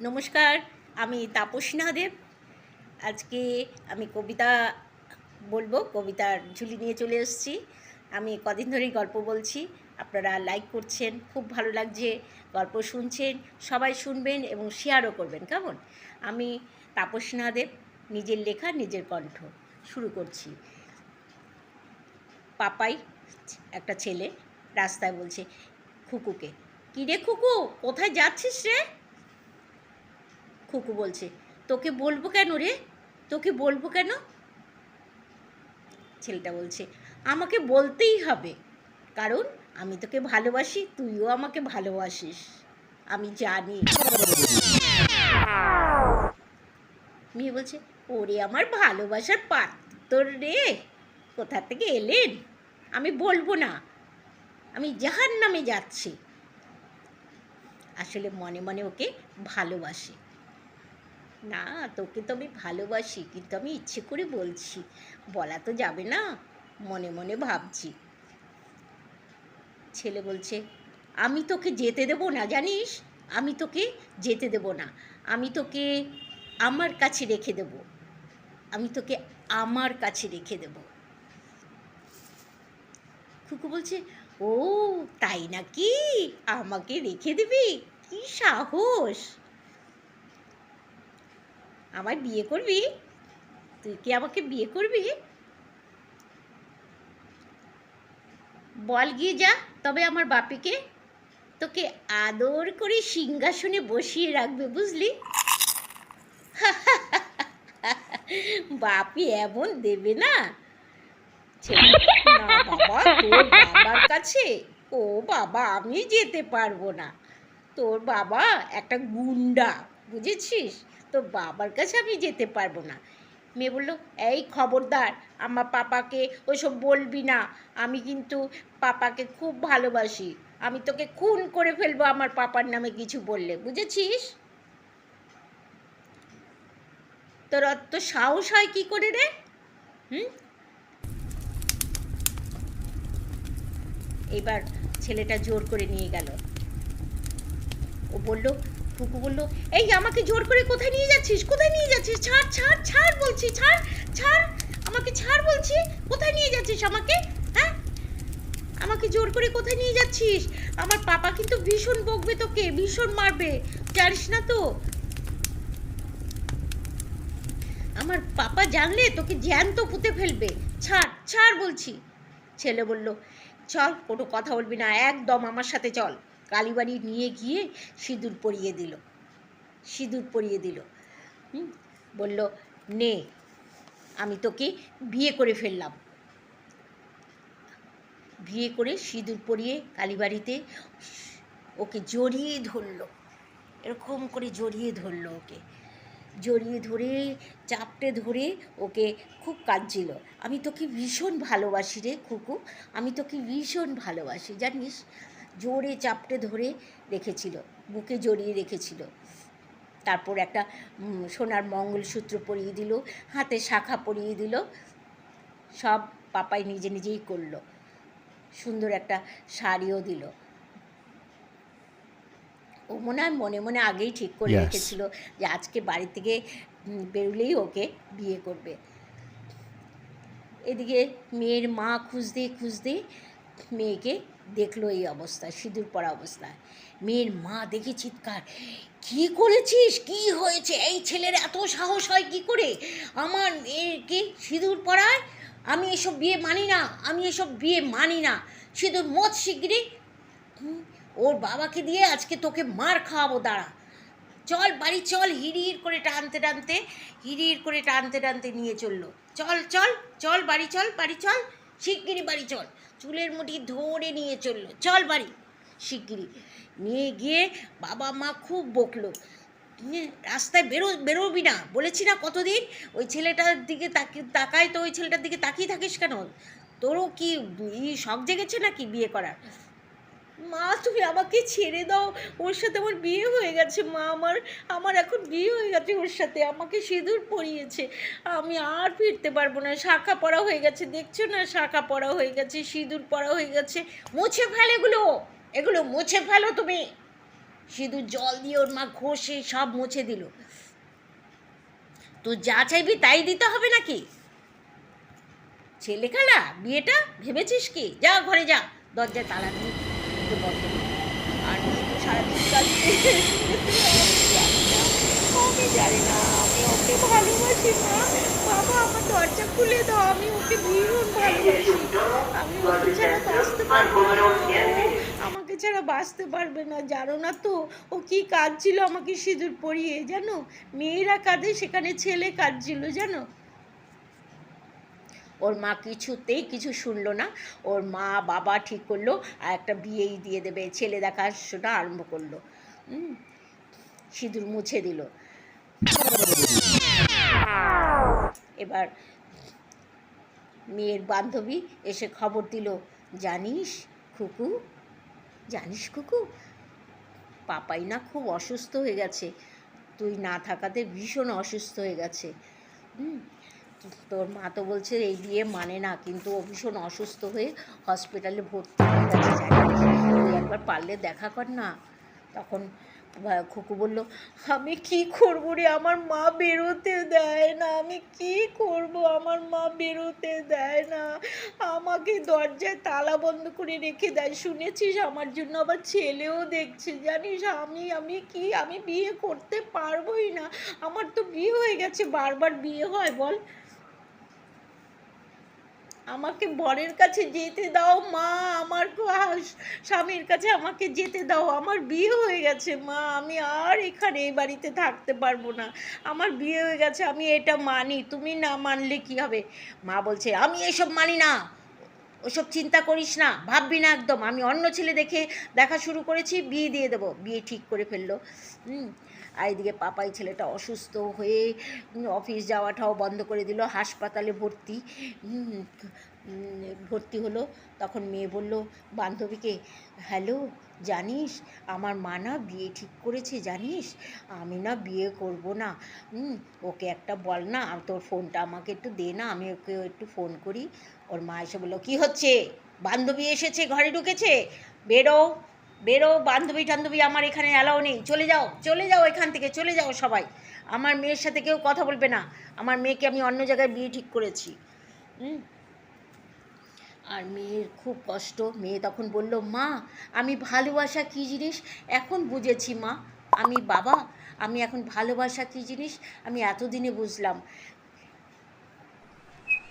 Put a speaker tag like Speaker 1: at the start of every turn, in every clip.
Speaker 1: নমস্কার, আমি তাপসী দেব। আজকে আমি কবিতা বলব, কবিতার ঝুলি নিয়ে চলে এসেছি। আমি কদিন ধরেই গল্প বলছি, আপনারা লাইক করছেন, খুব ভালো লাগছে গল্প শুনছেন, সবাই শুনবেন এবং শেয়ারও করবেন, কেমন? আমি তাপসী দেব, নিজের লেখা, নিজের কণ্ঠ, শুরু করছি। পাপাই, একটা ছেলে রাস্তায় বলছে, খুকুকে। কী রে খুকু, কোথায় যাচ্ছিস রে? খুকু বলছে। তোকে বলব কেন রে? তোকে বলব কেন? ছেলেটা বলছে, আমাকে বলতেই হবে। কারণ আমি তোকে ভালোবাসি, তুইও আমাকে ভালোবাসিস। আমি জানি। মেয়ে বলছে, ওরে আমার ভালোবাসার পাত্তর রে, কোথা থেকে এলেন? আমি বলব না। আমি জাহান নামে যাচ্ছি। আসলে মনে মনে ওকে ভালোবাসি। না, তোকে তো আমি ভালোবাসি, কিন্তু আমি ইচ্ছে করে বলছি, বলা তো যাবে না, মনে মনে ভাবছি। ছেলে বলছে, আমি তোকে যেতে দেবো না, জানিস? আমি তোকে যেতে দেবো না। আমি তোকে আমার কাছে রেখে দেব। আমি তোকে আমার কাছে রেখে দেব। খুকু বলছে, ও, তাই নাকি? আমাকে রেখে দিবি? কি সাহস! আমায় বিয়ে করবি? তুই কি আমাকে বিয়ে করবি? বল গিয়ে যা তবে আমার বাপিকে তোকে আদর করে সিংহাসনে বসিয়ে রাখবে, বুঝলি? বাপি এমন দেবে না। না বাবা, তোর বাবার কাছে, ও বাবা, আমি যেতে পারব না। তোর বাবা একটা গুন্ডা, বুঝেছিস? তোর বাবার কাছে আমি যেতে পারব না। মেয়ে বলল, এই খবরদার, আমার পাপাকে ওসব বলবি না। আমি কিন্তু পাপাকে খুব ভালোবাসি। আমি তোকে খুন করে ফেলব আমার পাপার নামে কিছু বললে, বুঝেছিস? তোর অত সাহস হয় কি করে রে? হুম? এবার ছেলেটা জোর করে নিয়ে গেল। ও বলল ফুকু বলল, এই, আমাকে জোর করে কোথায় নিয়ে যাচ্ছিস? কোথায় নিয়ে যাচ্ছিস? ছাড় ছাড় ছাড় বলছি, ছাড় ছাড়, আমাকে ছাড় বলছি। কোথায় নিয়ে যাচ্ছিস আমাকে? হ্যাঁ? আমাকে জোর করে কোথায় নিয়ে যাচ্ছিস? আমার পাপা কিন্তু ভীষণ বকবে তোকে, ভীষণ মারবে, জানিস না তো? আমার পাপা জানলে তোকে জ্যান্ত পুঁতে ফেলবে। ছাড় ছাড় বলছি। ছেলে বলল, চল, কোনো কথা বলবি না, একদম আমার সাথে চল। কালীবাড়ি নিয়ে গিয়ে সিঁদুর পরিয়ে দিল। সিঁদুর পরিয়ে দিল। বলল, নে, আমি তোকে বিয়ে করে ফেললাম। বিয়ে করে সিঁদুর পরিয়ে কালীবাড়িতে ওকে জড়িয়ে ধরলো। এরকম করে জড়িয়ে ধরলো ওকে। জড়িয়ে ধরে, চাপটে ধরে ওকে খুব কাঁদছিল। আমি তোকে ভীষণ ভালোবাসি রে খুকু, আমি তোকে ভীষণ ভালোবাসি, জানিস? জোরে চাপটে ধরে রেখেছিল বুকে জড়িয়ে রেখেছিল। তারপর একটা সোনার মঙ্গলসূত্র পরিয়ে দিল হাতে শাখা পরিয়ে দিল। সব পাপাই নিজে নিজেই করল। সুন্দর একটা শাড়িও দিল। ও মনে হয় মনে মনে আগেই ঠিক করে রেখেছিল যে আজকে বাড়ি থেকে বেরোলেই ওকে বিয়ে করবে। এদিকে মেয়ের মা খুঁজতে খুঁজতে মেয়েকে দেখল এই অবস্থায় সিঁদুর পরা অবস্থায় মেয়ের মা দেখে চিৎকার, কি করেছিস? কি হয়েছে? এই ছেলের এত সাহস হয় কি করে? আমার মেয়েকে সিঁদুর পরায়? আমি এসব বিয়ে মানি না, আমি এসব বিয়ে মানি না। সিঁদুর মত শিগগিরি ওর বাবাকে দিয়ে আজকে তোকে মার খাওয়াবো, দাঁড়া। চল বাড়ি, চল। হিড়ির করে টানতে টানতে, হিড়ির করে টানতে টানতে নিয়ে চলল। চল চল চল বাড়ি চল বাড়ি, চল। শিগগিরি বাড়ি চল। চুলের মুঠি ধরে নিয়ে চলল। চল বাড়ি। শিগগিরি নিয়ে গিয়ে বাবা মা খুব বকলো। রাস্তায় বেরো, বেরোবি না। বলেছি না কতদিন? ওই ছেলেটার দিকে তাকি তাকায় তো ওই ছেলেটার দিকে তাকিয়ে থাকিস কেন? তোরও কি শখ জেগেছে নাকি বিয়ে করার? মা, তুমি আমাকে ছেড়ে দাও। ওর সাথে আমার বিয়ে হয়ে গেছে, মা, আমার আমার এখন বিয়ে হয়ে গেছে ওর সাথে। আমাকে সিঁদুর পরিয়েছে। আমি আর ফিরতে পারব না। শাখা পড়া হয়ে গেছে, দেখছ না? শাখা পড়া হয়ে গেছে, সিঁদুর পড়া হয়ে গেছে। মুছে ফেল এগুলো। এগুলো মুছে ফেলো তুমি। সিঁদুর জল দিয়ে ওর মা ঘষে সব মুছে দিল। তো যা চাইবি তাই দিতে হবে নাকি? ছেলেখালা বিয়েটা ভেবেছিস কি? যা, ঘরে যা। দরজায় তালা দিয়ে বন্ধ আর। আমি জানি না, আমি ওকে ভালোবাসি না। বাবা, আমার দরজা খুলে দাও, আমি ওকে ভীষণ ভালোবাসি। আমি ওকে ছাড়া বাঁচতে পারব আমাকে ছাড়া বাঁচতে পারবে না, জানো না তো? ও কি কাঁদছিল আমাকে সিঁদুর পরিয়ে, জানো? মেয়েরা কাঁদে, সেখানে ছেলে কাঁদছিল, জানো? ওর মা কিছুতেই কিছু শুনলো না। ওর মা, বাবা ঠিক করল আর একটা বিয়েই দিয়ে দেবে। ছেলে দেখাশোনা আরম্ভ করল। সিঁদুর মুছে দিল। এবার মেয়ের বান্ধবী এসে খবর দিল, জানিস খুকু জানিস খুকু পাপাই না খুব অসুস্থ হয়ে গেছে। তুই না থাকাতে ভীষণ অসুস্থ হয়ে গেছে। হুম তোর মা তো বলছে এই বিয়ে মানে না, কিন্তু ও ভীষণ অসুস্থ হয়ে হসপিটালে ভর্তি হয়ে গেছে তুই একবার পারলে দেখা কর না। তখন খুকু বলল, আমি কি করব রে? আমার মা বেরোতে দেয় না। আমি কি করব? আমার মা বেরোতে দেয় না। আমাকে দরজায় তালা বন্ধ করে রেখে দেয়। শুনেছিস? আমার জন্য আবার ছেলেও দেখছে, জানিস? আমি আমি কি, আমি বিয়ে করতে পারবোই না। আমার তো বিয়ে হয়ে গেছে, বারবার বিয়ে হয়, বল। আমাকে বরের কাছে যেতে দাও, মা, আমার স্বামীর কাছে আমাকে যেতে দাও। আমার বিয়ে হয়ে গেছে, মা, আমি আর এখানে এই বাড়িতে থাকতে পারব না। আমার বিয়ে হয়ে গেছে, আমি এটা মানি। তুমি না মানলে কি হবে? মা বলছে, আমি এসব মানি না। ওসব চিন্তা করিস না, ভাববি না একদম। আমি অন্য ছেলে দেখে দেখা শুরু করেছি, বিয়ে দিয়ে দেবো। বিয়ে ঠিক করে ফেলল। হুম, আর এদিকে পাপাই ছেলেটা অসুস্থ হয়ে অফিস যাওয়াটাও বন্ধ করে দিল। হাসপাতালে ভর্তি। ভর্তি হলো। তখন মেয়ে বলল, বান্ধবীকে, হ্যালো জানিস, আমার মা না বিয়ে ঠিক করেছে জানিস? আমি না বিয়ে করব না। ওকে একটা বল না তোর ফোনটা আমাকে একটু দে না, আমি ওকে একটু ফোন করি। ওর মা এসে বলল, কী হচ্ছে? বান্ধবী এসেছে, ঘরে ঢুকেছে? বেরো বেরো, বান্ধবী টান্ধবী আমার এখানে অ্যালাও নেই। চলে যাও চলে যাও এখান থেকে, চলে যাও সবাই। আমার মেয়ের সাথে কেউ কথা বলবে না। আমার মেয়েকে আমি অন্য জায়গায় বিয়ে ঠিক করেছি। হুম আর মেয়ের খুব কষ্ট। মেয়ে তখন বলল, মা, আমি ভালোবাসা কী জিনিস? এখন বুঝেছি, মা। আমি বাবা, আমি এখন ভালোবাসা কী জিনিস? আমি এতদিনে বুঝলাম।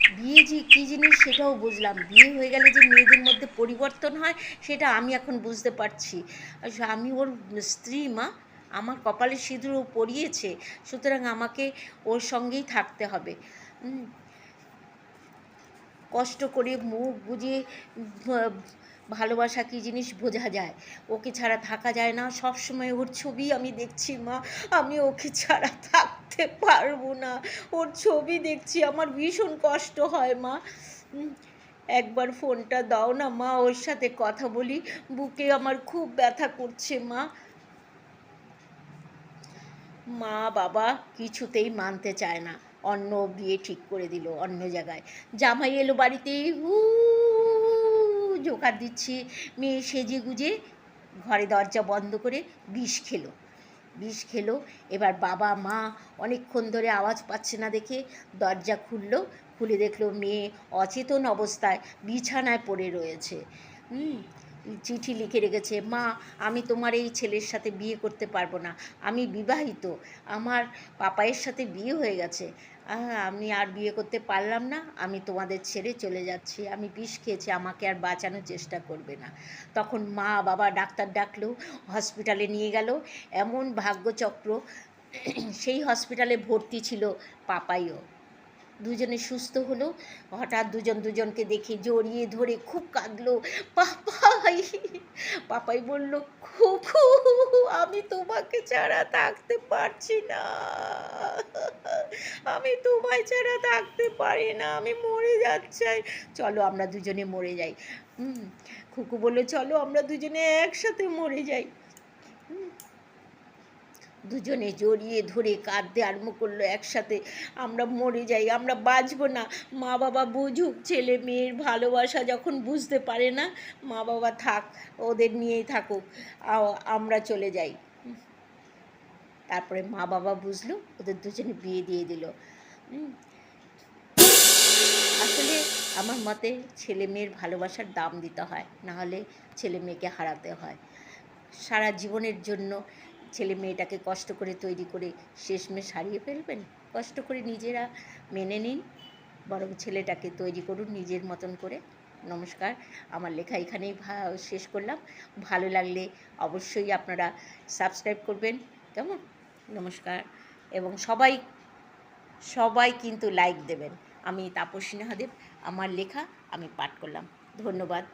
Speaker 1: বিয়ে যে কী জিনিস সেটাও বুঝলাম। বিয়ে হয়ে গেলে যে মেয়েদের মধ্যে পরিবর্তন হয়, সেটা আমি এখন বুঝতে পারছি। আর আমি ওর স্ত্রী, মা। আমার কপালে সিঁদুর ও পরিয়েছে। সুতরাং আমাকে ওর সঙ্গেই থাকতে হবে। কষ্ট করে মুখ বুঝিয়ে ভালোবাসা কী জিনিস বোঝা যায়। ওকে ছাড়া থাকা যায় না। সব সময় ওর ছবি আমি দেখছি, মা। আমি ওকে ছাড়া থাকতে পারব না। ওর ছবি দেখছি, আমার ভীষণ কষ্ট হয়, মা। একবার ফোনটা দাও না, মা। ওর সাথে কথা বলি। বুকে আমার খুব ব্যথা করছে, মা। মা, বাবা কিছুতেই মানতে চায় না। অন্য বিয়ে ঠিক করে দিল অন্য জায়গায়। জামাই এলো বাড়িতে, হু জোকার দিচ্ছে। মেয়ে সেজে গুজে ঘরে দরজা বন্ধ করে বিষ খেলো। বিষ খেলো, এবার বাবা, মা অনেকক্ষণ ধরে আওয়াজ পাচ্ছে না দেখে দরজা খুললো, খুলে দেখল মেয়ে অচেতন অবস্থায় বিছানায় পড়ে রয়েছে। হুম চিঠি লিখে রেখেছে, মা, আমি তোমার এই ছেলের সাথে বিয়ে করতে পারব না। আমি বিবাহিত, আমার পাপায়ের সাথে বিয়ে হয়ে গেছে। আমি আর বিয়ে করতে পারলাম না, আমি তোমাদের ছেড়ে চলে যাচ্ছি। আমি বিষ খেয়েছি, আমাকে আর বাঁচানোর চেষ্টা করবে না। তখন মা, বাবা, ডাক্তার ডাকলো, হসপিটালে নিয়ে গেল। এমন ভাগ্যচক্র, সেই হসপিটালে ভর্তি ছিল পাপাইও। দুজনে সুস্থ হলো। হঠাৎ দুজন দুজনকে দেখে জড়িয়ে ধরে খুব কাঁদলো। পাপাই পাপাই বলল, খুকু, আমি তোমাকে ছাড়া থাকতে পারছি না। আমি তোমায় ছাড়া থাকতে পারি না, আমি মরে যাচ্ছি। চলো আমরা দুজনে মরে যাই। হুম, খুকু বলল, চলো আমরা দুজনে একসাথে মরে যাই। হুম। দুজনে জড়িয়ে ধরে কাঁদতে আরম্ভ করল একসাথে। আমরা মরে যাই, আমরা বাঁচবো না। মা বাবা বুঝুক, ছেলে মেয়ের ভালোবাসা যখন বুঝতে পারে না, মা বাবা থাক, ওদের নিয়েই থাকুক আমরা চলে যাই। তারপরে মা বাবা বুঝলো, ওদের দুজনে বিয়ে দিয়ে দিল। আসলে আমার মতে ছেলে মেয়ের ভালোবাসার দাম দিতে হয়, নাহলে ছেলে মেয়েকে হারাতে হয়। সারা জীবনের জন্য ছেলে মেয়েটাকে কষ্ট করে তৈরি করে শেষমেশ হারিয়ে ফেলবেন? কষ্ট করে নিজেরা মেনে নিন, বরং ছেলেটাকে তৈরি করুন নিজের মতন করে। নমস্কার, আমার লেখা এখানেই শেষ করলাম। ভালো লাগলে অবশ্যই আপনারা সাবস্ক্রাইব করবেন, কেমন? নমস্কার। এবং সবাই সবাই কিন্তু লাইক দেবেন। আমি তাপস সিনহাদেব আমার লেখা আমি পাঠ করলাম। ধন্যবাদ।